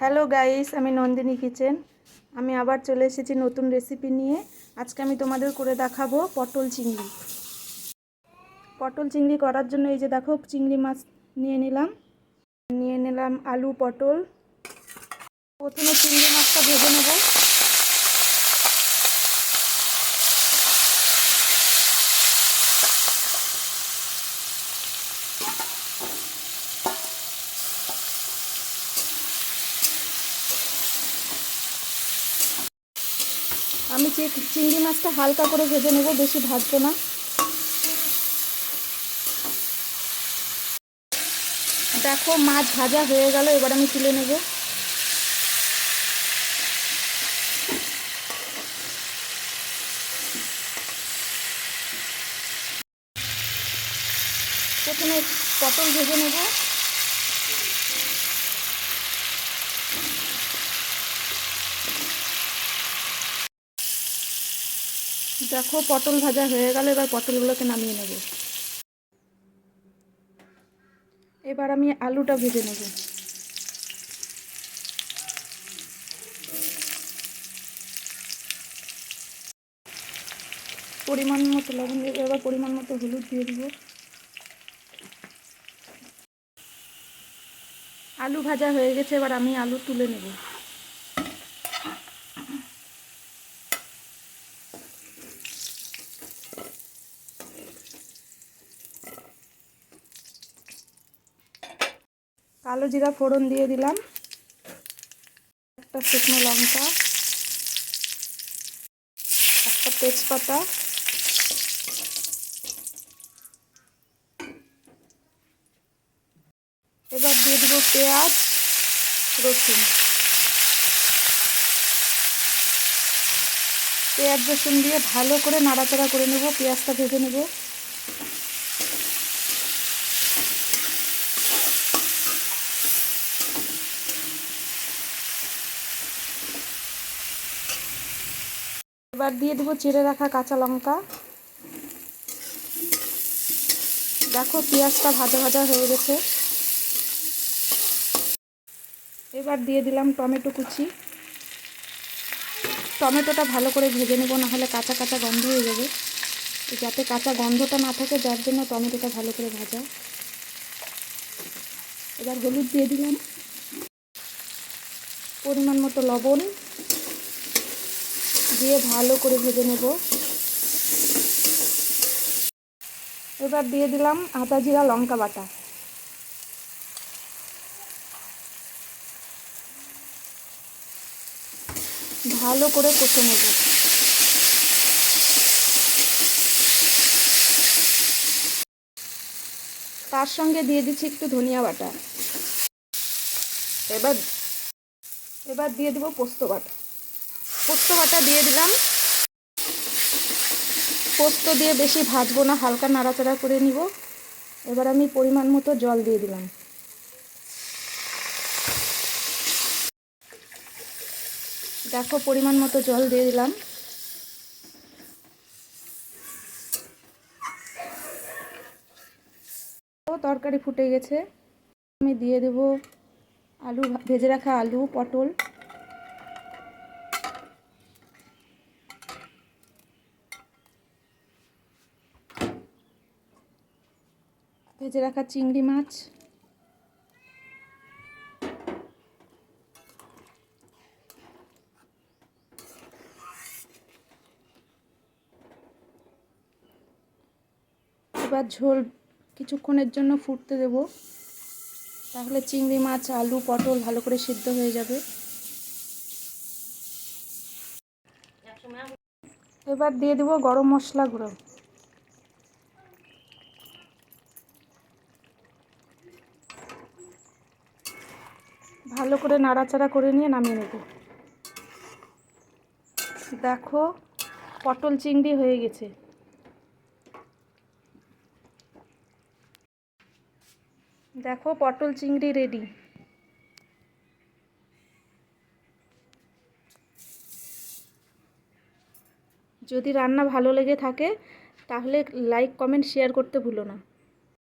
Hello guys আমি Nandini kitchen. আমি আবার চলে এসেছি নতুন রেসিপি নিয়ে। আজকে আমি তোমাদের করে দেখাবো পটল চিংড়ি। পটল চিংড়ি করার জন্য এই যে দেখো, চিংড়ি মাছ নিয়ে নিলাম। নিয়ে নিলাম আলু পটল। প্রথমে চিংড়ি মাছটা ভেজে নেব আমি চিংড়ি মাছটা হালকা করে ভেজে নেব, বেশি ভাজবো না। দেখো মাছ ভাজা হয়ে গেল, এবার আমি তুলে নেব। প্রথমে পটল ভেজে নেব। দেখো, পটল ভাজা হয়ে গেল, এবার পটলগুলোকে নামিয়ে নেব। এবার আমি আলুটা ভেজে নেব। পরিমাণ মতো লবণ দিয়ে এবার পরিমাণ মতো হলুদ দিয়ে দিব। আলু ভাজা হয়ে গেছে, এবার আমি আলু তুলে নেব। কালো জিরা ফোড়ন দিয়ে দিলাম। একটা শুকনো লঙ্কা, একটা তেজপাতা, এবার দিয়ে দেবো পেঁয়াজ, রসুন। পেঁয়াজ রসুন দিয়ে ভালো করে নাড়াচাড়া করে নেব, পেঁয়াজটা ভেজে নেব। এবার দিয়ে দেবো চিড়ে রাখা কাঁচা লঙ্কা। দেখো পেঁয়াজটা ভাজা ভাজা হয়ে গেছে। এবার দিয়ে দিলাম টমেটো কুচি। টমেটোটা ভালো করে ভেজে নেব, নাহলে কাঁচা কাঁচা গন্ধ হয়ে যাবে। যাতে কাঁচা গন্ধটা না থাকে, যার জন্য টমেটোটা ভালো করে ভাজা। এবার হলুদ দিয়ে দিলাম। পরিমাণ মতো লবণ। দিয়ে ভালো করে ভেজে নেব। এবার দিয়ে দিলাম আদা, জিরা, লঙ্কা বাটা। ভালো করে কষে নেব। তার সঙ্গে দিয়ে দিচ্ছি একটু ধনিয়া বাটা। এবার এবার দিয়ে দেবো পোস্ত বাটা। পোস্ত বাটা দিয়ে দিলাম। পোস্ত দিয়ে বেশি ভাজবো না, হালকা নাড়াচাড়া করে নিব। এবার আমি পরিমাণ মতো জল দিয়ে দিলাম। দেখো, পরিমাণ মতো জল দিয়ে দিলাম। তরকারি ফুটে গেছে। আমি দিয়ে দেব আলু, ভেজে রাখা আলু, পটল। ভেজে রাখা চিংড়ি মাছ। এবার ঝোল কিছুক্ষণের জন্য ফুটতে দেব। তাহলে চিংড়ি মাছ, আলু, পটল ভালো করে সিদ্ধ হয়ে যাবে। এবার দিয়ে দেবো গরম মশলা গুঁড়ো। ভালো করে নাড়াচাড়া করে নিয়ে নামিয়ে নেব। দেখো, পটল চিংড়ি হয়ে গেছে। দেখো, পটল চিংড়ি রেডি যদি রান্না ভালো লেগে থাকে, তাহলে লাইক কমেন্ট শেয়ার করতে ভুলো না।